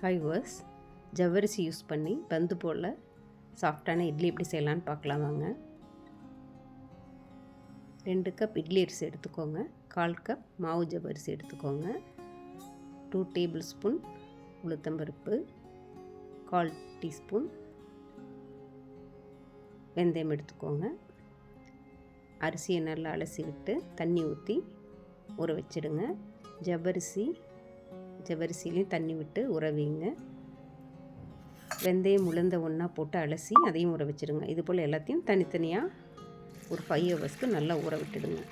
Hi verse ஜவ்வரிசி use பண்ணி பந்து போல் சாஃப்டான இட்லி எப்படி செய்யலான்னு பார்க்கலாம் வாங்க. ரெண்டு கப் இட்லி அரிசி எடுத்துக்கோங்க. கால் கப் மாவு ஜவ்வரிசி எடுத்துக்கோங்க. டூ டேபிள் ஸ்பூன் உளுத்தம்பருப்பு. கால் டீஸ்பூன் வெந்தயம் எடுத்துக்கோங்க. அரிசியை நல்லா அலசி விட்டு தண்ணி ஊற்றி ஊற வச்சிடுங்க. ஜவ்வரிசி ஜவரிசிலையும் தண்ணி விட்டு உறவிங்க வெந்தயம் உளுந்த ஒன்றா போட்டு அலசி அதையும் ஊற வச்சுருங்க. இது போல் எல்லாத்தையும் தனித்தனியாக ஒரு ஃபைவ் ஹவர்ஸ்க்கு நல்லா ஊற விட்டுடுங்க.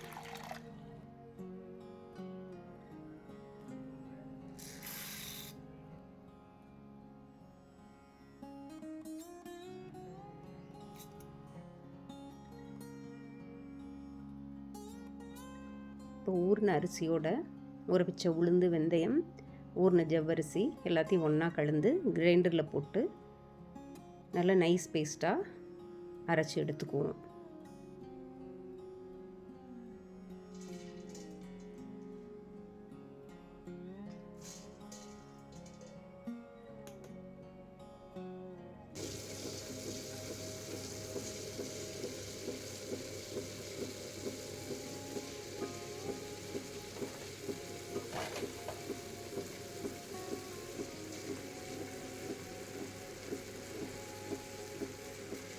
இப்போ ஊறின அரிசியோட ஊற வச்ச உளுந்து வெந்தயம் ஊறின ஜவ்வரிசி எல்லாத்தையும் ஒன்றா கலந்து கிரைண்டரில் போட்டு நல்லா நைஸ் பேஸ்ட்டாக அரைச்சி எடுத்துக்குவோம்.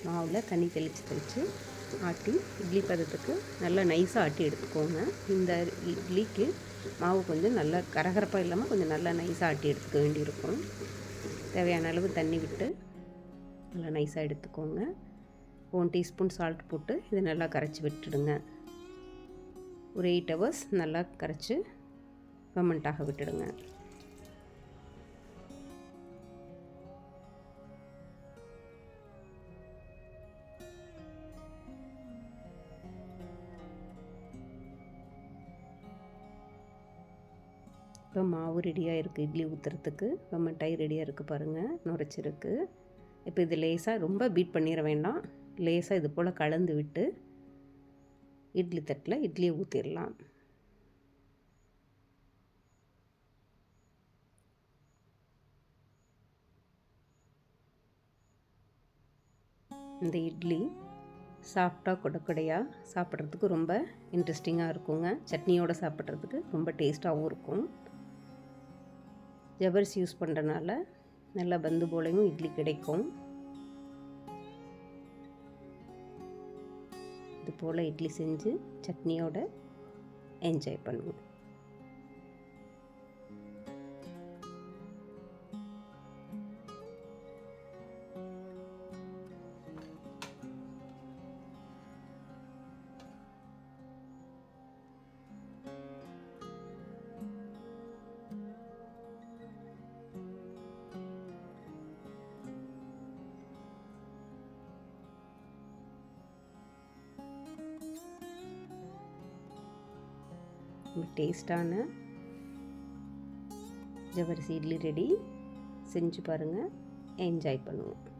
மாவில் தண்ணி தெளித்து தெளித்து ஆட்டி இட்லி பதத்துக்கு நல்லா நைஸாக ஆட்டி எடுத்துக்கோங்க. இந்த இட்லிக்கு மாவு கொஞ்சம் நல்லா கரகரப்பாக இல்லாமல் கொஞ்சம் நல்லா நைஸாக ஆட்டி எடுத்துக்க வேண்டியிருக்கும். தேவையான அளவு தண்ணி விட்டு நல்லா நைஸாக எடுத்துக்கோங்க. ஒன் டீஸ்பூன் சால்ட் போட்டு இதை நல்லா கரைச்சி விட்டுடுங்க. ஒரு எயிட் ஹவர்ஸ் நல்லா கரைச்சி ஃபெர்மெண்ட்டாக விட்டுடுங்க. இப்போ மாவு ரெடியாக இருக்குது இட்லி ஊற்றுறதுக்கு இப்போ மிட்டாய் ரெடியாக இருக்குது பாருங்கள் நுரைச்சிருக்கு. இப்போ இது லேசாக ரொம்ப பீட் பண்ணிட வேண்டாம். லேசாக இது போல் கலந்து விட்டு இட்லி தட்டில் இட்லியை ஊற்றிடலாம் இந்த இட்லி சாஃப்டாக கொடக்கடையாக சாப்பிட்றதுக்கு ரொம்ப இன்ட்ரெஸ்டிங்காக இருக்குங்க. சட்னியோடு சாப்பிட்றதுக்கு ரொம்ப டேஸ்ட்டாகவும் இருக்கும். ஜவர்ஸ் யூஸ் பண்ணுறனால நல்லா பந்து போலையும் இட்லி கிடைக்கும். இது போல் இட்லி செஞ்சு சட்னியோட என்ஜாய் ரொம்ப டேஸ்டான ஜவரிசி இட்லி ரெடி. செஞ்சு பாருங்கள் என்ஜாய் பண்ணுவோம்.